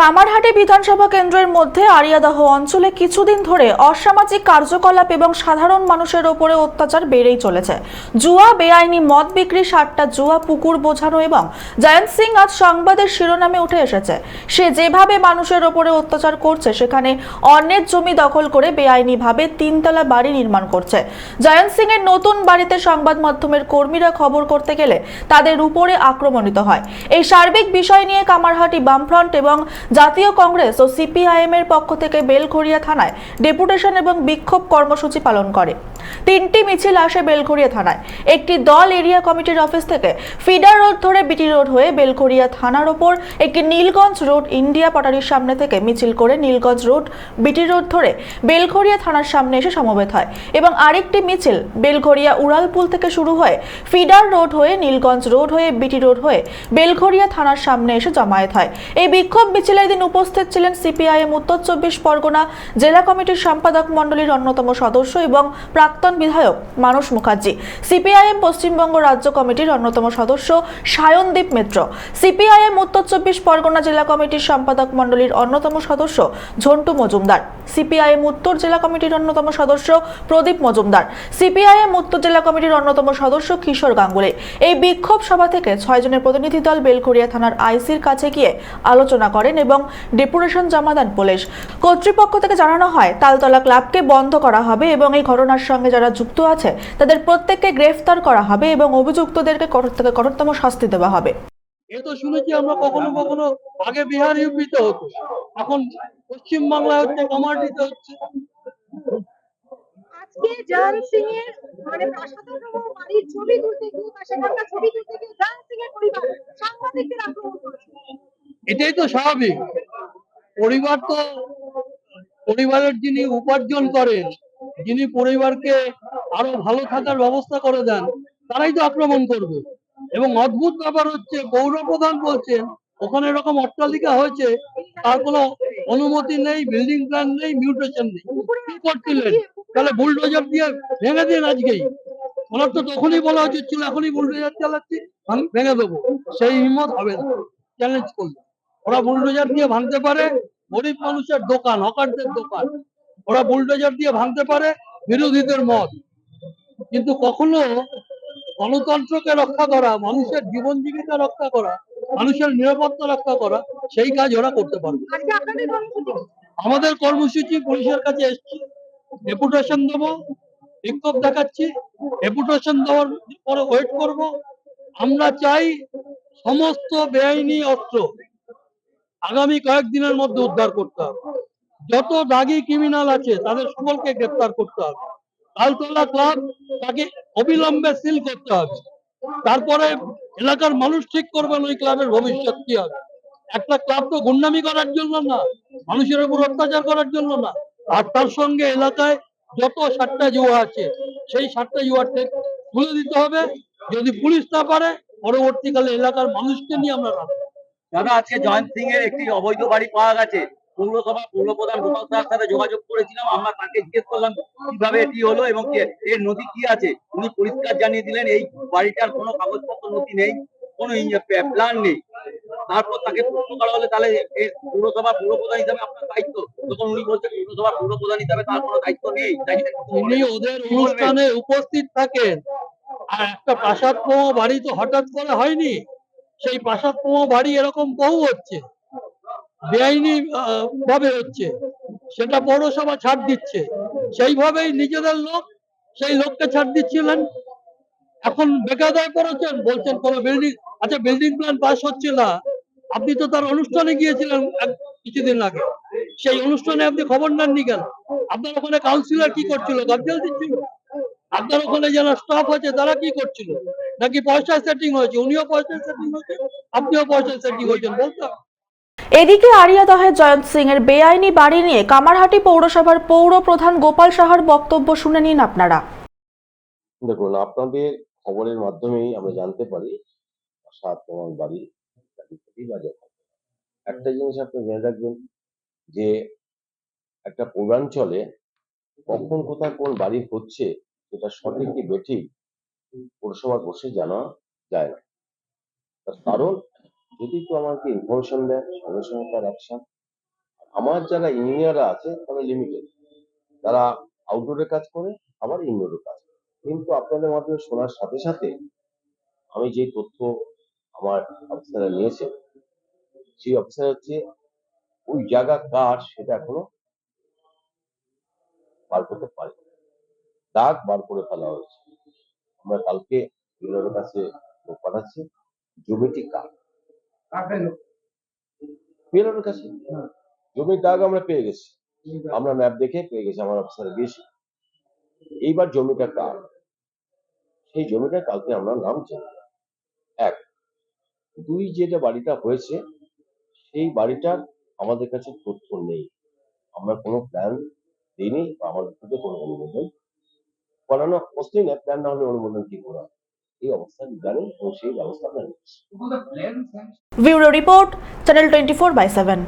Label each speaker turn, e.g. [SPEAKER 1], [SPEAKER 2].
[SPEAKER 1] কামারহাটি বিধানসভা কেন্দ্রের মধ্যে আরিয়াদহ অঞ্চলে কিছুদিন ধরে অসামাজিক কার্যকলাপ এবং সাধারণ মানুষের ওপরে অত্যাচার বেড়েই চলেছে। জুয়া, বেআইনি, মদ বিক্রি, সাতটা জুয়া, পুকুর বোঝানো এবং জয়ন্ত সিং আজ সংবাদের শিরোনামে উঠে এসেছে। সে যেভাবে মানুষের ওপরে অত্যাচার করছে, সেখানে অন্যের জমি দখল করে বেআইনিভাবে তিনতলা বাড়ি নির্মাণ করছে। জয়ন্ত সিং এর নতুন বাড়িতে সংবাদ মাধ্যমের কর্মীরা খবর করতে গেলে তাদের উপরে আক্রমণিত হয়। এই সার্বিক বিষয় নিয়ে কামারহাটি বামফ্রন্ট এবং জাতীয় কংগ্রেস ও সিপিআইএম এর পক্ষ থেকে বেলঘরিয়া থানায় ডেপুটেশন এবং বিক্ষোভ কর্মসূচি পালন করে। তিনটি মিছিল আসে বেলঘরিয়া থানায়। একটি দল এরিয়া কমিটির অফিস থেকে ফিডার রোড ধরে বিটি রোড হয়ে বেলঘরিয়া থানার ওপর একটি নীলগঞ্জ রোড ইন্ডিয়া পটারির সামনে থেকে মিছিল করে নীলগঞ্জ রোড, বিটি রোড ধরে বেলঘরিয়া থানার সামনে এসে সমবেত হয় এবং আরেকটি মিছিল বেলঘরিয়া উড়ালপুল থেকে শুরু হয়ে ফিডার রোড হয়ে নীলগঞ্জ রোড হয়ে বিটি রোড হয়ে বেলঘরিয়া থানার সামনে এসে জমায়েত হয়। এই বিক্ষোভ মিছিলের দিন উপস্থিত ছিলেন সিপিআইএম উত্তর চব্বিশ পরগনা জেলা কমিটির সম্পাদক মণ্ডলীর অন্যতম সদস্য এবং প্রাক্তন বিধায়ক মানস মুখার্জি। সিপিআইএম পশ্চিমবঙ্গ রাজ্য কমিটির অন্যতম সদস্য সায়নদীপ মিত্র। সিপিআইএম উত্তর চব্বিশ পরগনা জেলা কমিটির সম্পাদক মণ্ডলীর অন্যতম সদস্য ঝন্টু মজুমদার। সিপিআইএম উত্তর জেলা কমিটির অন্যতম সদস্য প্রদীপ মজুমদার। সিপিআইএম উত্তর জেলা কমিটির অন্যতম সদস্য কিশোর গাঙ্গুলি। এই বিক্ষোভ সভা থেকে ছয় জনের প্রতিনিধি দল বেলঘরিয়া থানার আইসির কাছে গিয়ে আলোচনা করেন এবং ডেপুটেশন জমা দেন পুলিশ। কর্তৃপক্ষ থেকে জানানো হয় তালতলা ক্লাবকে বন্ধ করা হবে এবং এই ঘটনার সঙ্গে যারা যুক্ত আছে তাদের প্রত্যেককে গ্রেফতার করা হবে এবং অভিযুক্তদেরকে কঠোর থেকে কঠোরতম শাস্তি দেওয়া হবে।
[SPEAKER 2] এ তো শুনেছি আমরা কখনো কখনো আগে বিহার ইউপিতে হতো। এখন পশ্চিম বাংলায় হচ্ছে কামারডিতে হচ্ছে।
[SPEAKER 3] আজকে জাহান সিং এর মানে প্রাসাদোহ বাড়ির ছবি তুলতে গিয়ে সেখানকার ছবি তুলতে গিয়ে জাহান সিং এর পরিবার সাংবাদিকদের আক্রমণ করেছে।
[SPEAKER 2] এটাই তো স্বাভাবিক। পরিবার তো, পরিবারের যিনি উপার্জন করেন, যিনি পরিবারকে আরও ভালো থাকার ব্যবস্থা করে দেন, তারাই তো আক্রমণ করবে। এবং অদ্ভুত ব্যাপার হচ্ছে পৌর প্রধান বলছেন, ওখানে এরকম অট্টালিকা হয়েছে, তার কোনো অনুমতি নেই বিল্ডিং প্ল্যান নেই মিউটেশন নেই। কি করছিলেন? তাহলে বুলডোজার দিয়ে ভেঙে দিন আজকেই। ওনার তো তখনই বলা উচিত ছিল, এখনই বুলডোজার চালাচ্ছি ভেঙে দেবো। সেই হিম্মত হবে না। চ্যালেঞ্জ করলে ওরা বুলডোজার দিয়ে ভাঙতে পারে গরিব মানুষের দোকান হকারদের দোকান। ওরা বুলডোজার দিয়ে ভাঙতে পারে বিরোধীদের মত। কিন্তু কখনো গণতন্ত্রকে রক্ষা করা মানুষের জীবন জীবিকা রক্ষা করা মানুষের নিরাপত্তা রক্ষা করা সেই কাজ ওরা করতে পারবে।
[SPEAKER 3] কি?
[SPEAKER 2] আমাদের কর্মসূচি পুলিশের কাছে এসছি। ডেপুটেশন দেবো বিক্ষোভ দেখাচ্ছি। ডেপুটেশন দেওয়ার পরে ওয়েট করব। আমরা চাই সমস্ত বেআইনি অস্ত্র আগামী কয়েকদিনের মধ্যে উদ্ধার করতে হবে। যত দাগি ক্রিমিনাল আছে, তাদের সকলকে গ্রেপ্তার করতে হবে। তালতলা ক্লাব তাকে অবিলম্বে সিল করতে হবে। তারপরে এলাকার মানুষ ঠিক করবেন ওই ক্লাবের ভবিষ্যৎ কি হবে। একটা ক্লাব তো গুন্ডামি করার জন্য না, মানুষের উপর অত্যাচার করার জন্য না। আর তার সঙ্গে এলাকায় যত সাতটা জুয়া আছে, সেই সাতটা থেকে তুলে দিতে হবে। যদি পুলিশ না পারে, পরবর্তীকালে এলাকার মানুষকে নিয়ে আমরা রাখব।
[SPEAKER 4] দাদা আজকে জয়ন্ত সিং এর একটি অবৈধ বাড়ি পাওয়া গেছে। পৌরসভা পৌরপ্রধান গোপাল সাহার সাথে যোগাযোগ করেছিলাম। আমরা তাকে জিজ্ঞেস করলাম কীভাবে এটি হলো এবং এর নথি কি আছে? উনি পরিষ্কার জানিয়ে দিলেন এই বাড়িটার কোনো কাগজপত্র নথি নেই কোনো প্ল্যান নেই। তারপর তাকে প্রশ্ন করা হলে তাহলে এই পৌরসভা পৌরপ্রধান হিসাবে আপনার দায়িত্ব? তখন উনি বলছেন পৌরসভা পৌরপ্রধান হিসাবে তার কোনো দায়িত্ব নেই।
[SPEAKER 2] উনি ওদের অনুষ্ঠানে উপস্থিত থাকেন। আর একটা প্রাসাদ বাড়ি তো হঠাৎ করে হয়নি। সেই প্রাসাদ প্রমো বাড়ি এরকম বহু হচ্ছে। বেআইনি ভাবে হচ্ছে। সেটা পৌরসভা ছাড় দিচ্ছে। সেইভাবেই নিজেদের লোক সেই লোককে ছাড় দিচ্ছিলেন। এখন বেকায়দায় পড়েছেন, বলছেন কোন বিল্ডিং আচ্ছা বিল্ডিং প্ল্যান পাস হচ্ছে না। আপনি তো তার অনুষ্ঠানে গিয়েছিলেন কিছুদিন আগে। সেই অনুষ্ঠানে আপনি খবর নেননি কেন? আপনার ওখানে কাউন্সিলর কি করছিল? গার্জেল দিচ্ছিল আপনার ওখানে যারা স্টাফ আছে, তারা কি করছিল? নাকি পয়সা সেটিং হয়েছে উনিও পয়সা সেটিং হয়েছে আপনিও পয়সা সেটিং হয়েছেন বলতে।
[SPEAKER 1] এদিকে আরিয়াদহের জয়ন্ত সিং এর বেআইনি বাড়ি নিয়ে কামারহাটি পৌরসভার পৌর প্রধান গোপাল সাহার বক্তব্য শুনে নিন আপনারা
[SPEAKER 5] দেখুন আপনাদের খবরের মাধ্যমেই আমরা জানতে পারি সাত তোমার বাড়ি। একটা জিনিস আপনি জেনে রাখবেন যে একটা পূর্বাঞ্চলে কখন কোথায় কোন বাড়ি হচ্ছে সেটা সঠিক কি বেঠিক পৌরসভার বসে জানা যায় না। তার কারণ, যদি কেউ আমাকে ইনফরমেশন দেয়, সঙ্গে সঙ্গে তার অ্যাকশন আমার যারা ইঞ্জিনিয়াররা আছে, তারা লিমিটেড তারা আউটডোরে কাজ করে, আবার ইনডোরে কাজ করে। কিন্তু আপনাদের মাধ্যমে শোনার সাথে সাথে, আমি যে তথ্য আমার অফিসাররা নিয়েছে, সেই অফিসার হচ্ছে, ওই জায়গা কার সেটা এখনও বার করতে পারি দাগ বার করে ফেলা হয়েছে। আমরা কালকে বিএলওর কাছে পাঠাচ্ছি জমিটি কার বিএলওর কাছে? জমির দাগ আমরা পেয়ে গেছি। আমরা ম্যাপ দেখে পেয়ে গেছি আমার অফিসারে গেছি এইবার জমিটা কার? সেই জমিটা কালকে আমরা নাম চাই এক দুই যেটা বাড়িটা হয়েছে সেই বাড়িটার আমাদের কাছে তথ্য নেই। আমরা কোনো প্ল্যান দিইনি বা আমাদের কোনো অনুমোদন করানো মুসলিম না প্ল্যান না হলে অনুমোদন কি করা? এই অবস্থা জানেন এবং সেই ব্যবস্থা নিচ্ছি।
[SPEAKER 1] Bureau report channel twenty four by seven